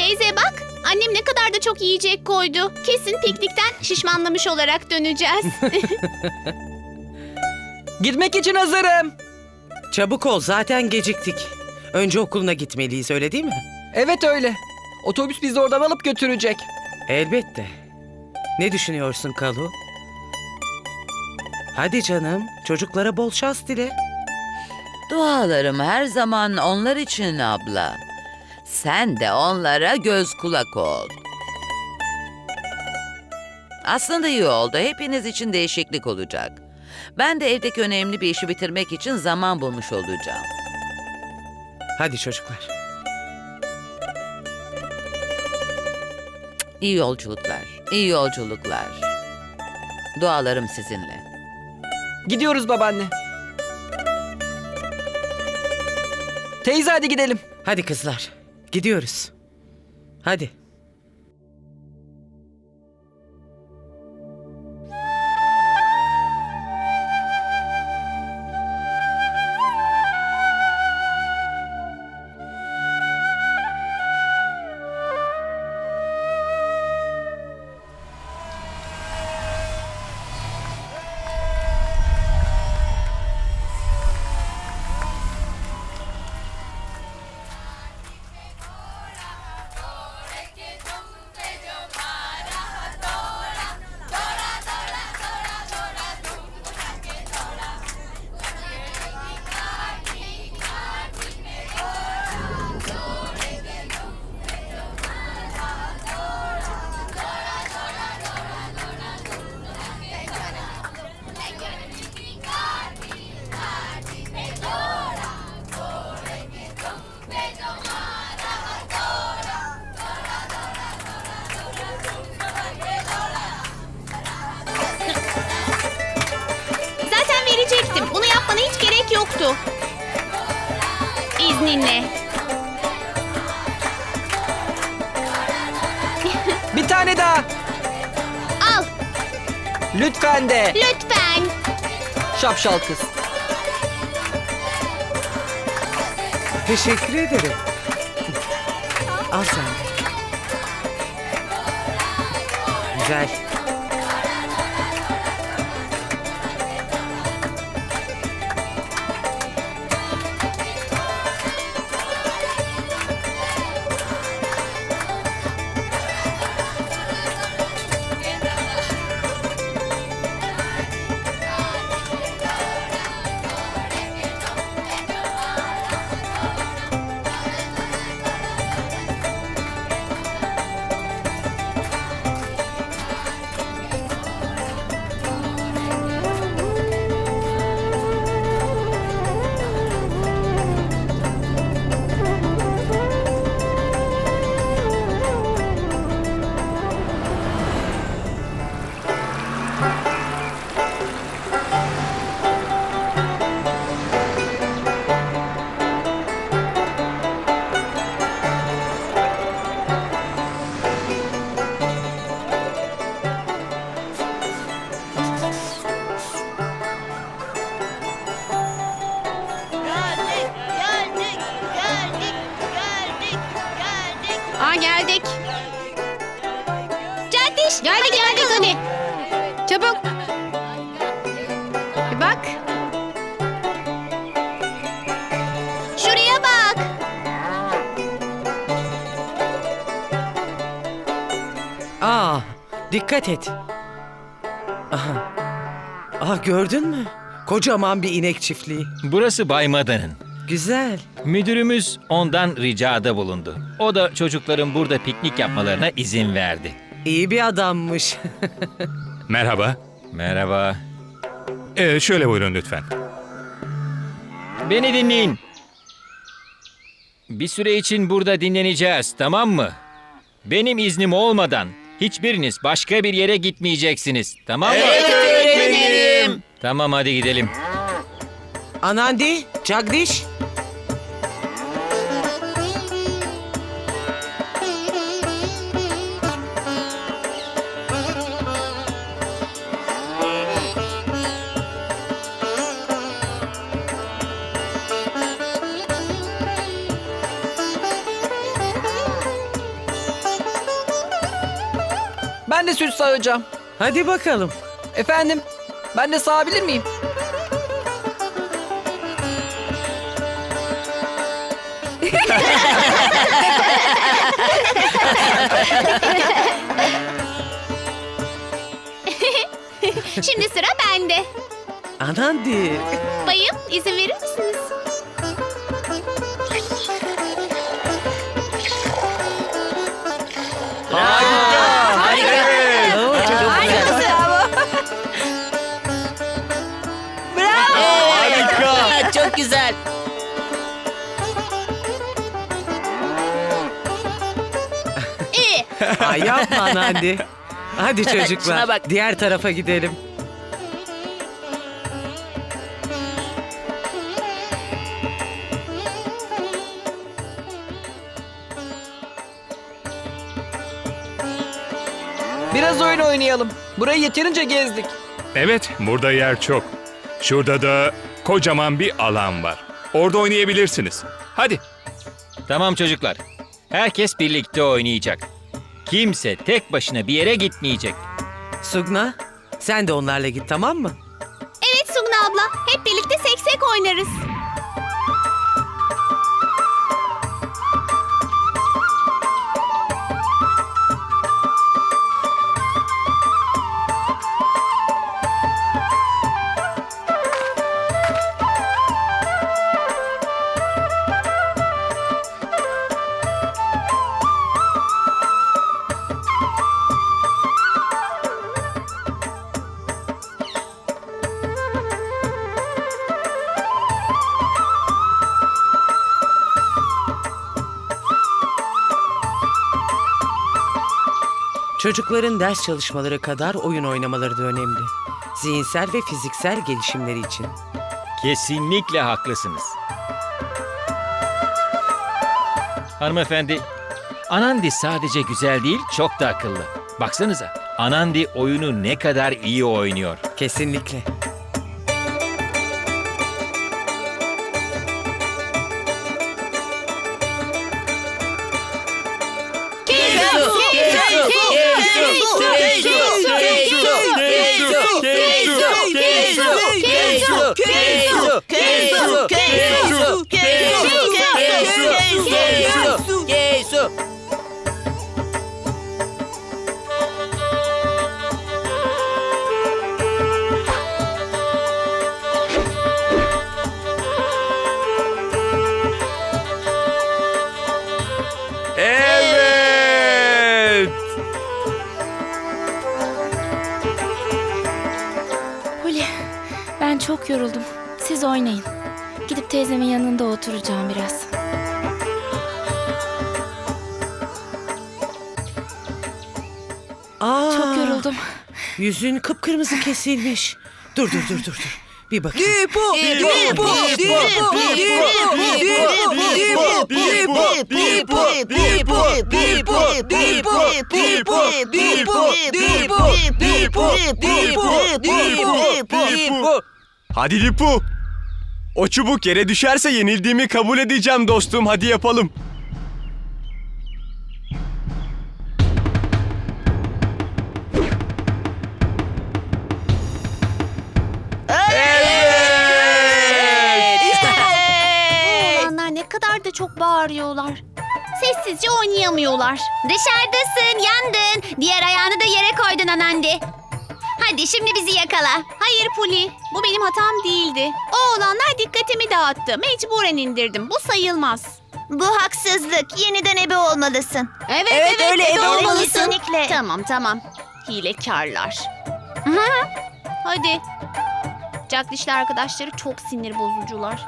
Teyze bak, annem ne kadar da çok yiyecek koydu. Kesin piknikten şişmanlamış olarak döneceğiz. Gitmek için hazırım. Çabuk ol zaten geciktik. Önce okuluna gitmeliyiz öyle değil mi? Evet öyle. Otobüs bizi oradan alıp götürecek. Elbette. Ne düşünüyorsun Kalu? Hadi canım çocuklara bol şans dile. Dualarım her zaman onlar için abla. Sen de onlara göz kulak ol. Aslında iyi oldu. Hepiniz için değişiklik olacak. Ben de evdeki önemli bir işi bitirmek için zaman bulmuş olacağım. Hadi çocuklar. İyi yolculuklar, iyi yolculuklar. Dualarım sizinle. Gidiyoruz babaanne. Teyze hadi gidelim. Hadi kızlar. Gidiyoruz. Hadi. İzninle. Bir tane daha. Al, Lütfen de. lütfen. Şapşal kız. Teşekkür ederim. Al sen de. Güzel. Geldik, geldik, geldik, Aa, dikkat et. Aha. Aha gördün mü? Kocaman bir inek çiftliği. Burası Bay Mada'nın. Güzel. Müdürümüz ondan ricada bulundu. O da çocukların burada piknik yapmalarına izin verdi. İyi bir adammış. Merhaba. Merhaba. Ee, şöyle buyurun lütfen. Beni dinleyin. Bir süre için burada dinleneceğiz, tamam mı? Benim iznim olmadan hiçbiriniz başka bir yere gitmeyeceksiniz, tamam mı? Evet öğretmenim. Tamam hadi gidelim. Anandi, Jagdish. Ben de süt sağacağım. Hadi bakalım. Efendim, ben de sağabilir miyim? Şimdi sıra bende. Anandi. Bayım izin verir misiniz? Ay yapma Anandi. Hadi çocuklar. Şuna bak. Diğer tarafa gidelim. Biraz oyun oynayalım. Burayı yeterince gezdik. Evet, burada yer çok. Şurada da kocaman bir alan var. Orada oynayabilirsiniz. Hadi. Tamam çocuklar. Herkes birlikte oynayacak. Kimse tek başına bir yere gitmeyecek. Sugna, sen de onlarla git tamam mı? Evet Sugna abla. Hep birlikte seksek oynarız. Çocukların ders çalışmaları kadar oyun oynamaları da önemli. Zihinsel ve fiziksel gelişimleri için. Kesinlikle haklısınız. Hanımefendi, Anandi sadece güzel değil, çok da akıllı. Baksanıza, Anandi oyunu ne kadar iyi oynuyor. Kesinlikle. Evet. Çok yoruldum. Siz oynayın. Gidip teyzemin yanında oturacağım biraz. Aa, Çok yoruldum. Yüzün kıpkırmızı kesilmiş. Dur dur dur dur dur. Bir bakayım. Hadi Lipu. O çubuk yere düşerse yenildiğimi kabul edeceğim dostum. Hadi yapalım. Oğlanlar ne kadar da çok bağırıyorlar. Sessizce oynayamıyorlar. Dışarıdasın, yandın. Diğer ayağını da yere koydun anandi. Hadi şimdi bizi yakala. Hayır Puli, bu benim hatam değildi. O oğlanlar dikkatimi dağıttı. Mecburen indirdim. Bu sayılmaz. Bu haksızlık. Yeniden ebe olmalısın. Evet, Evet, öyle, ebe olmalısın. Kesinlikle. Tamam, tamam. Hilekarlar. Hadi. Jack dişli arkadaşları çok sinir bozucular.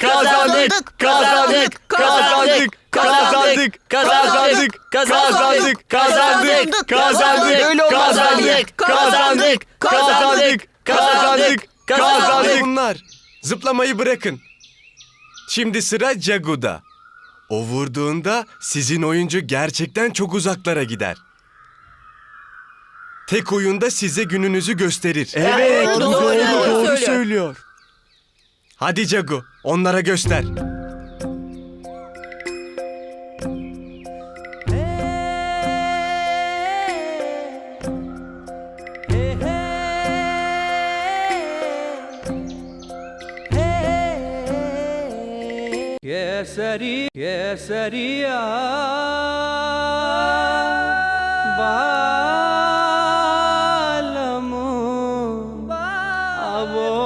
Kazandık. Kazandık, Kazandık. kazandık, Kazandık. kazandık, Kazandık. Kazandık! Kazandık! Kazandık! Kazandık! Kazandık! Öyle olmaz Kazandık! Kazandık! Kazandık! Kazandık! Kazandık! Bunlar. Zıplamayı bırakın. Şimdi sıra Cagu'da. O vurduğunda sizin oyuncu gerçekten çok uzaklara gider. Tek oyunda size gününüzü gösterir. Evet, doğru, doğru, doğru söylüyor. söylüyor. Hadi Cagu, onlara göster. Keseri, keseriya,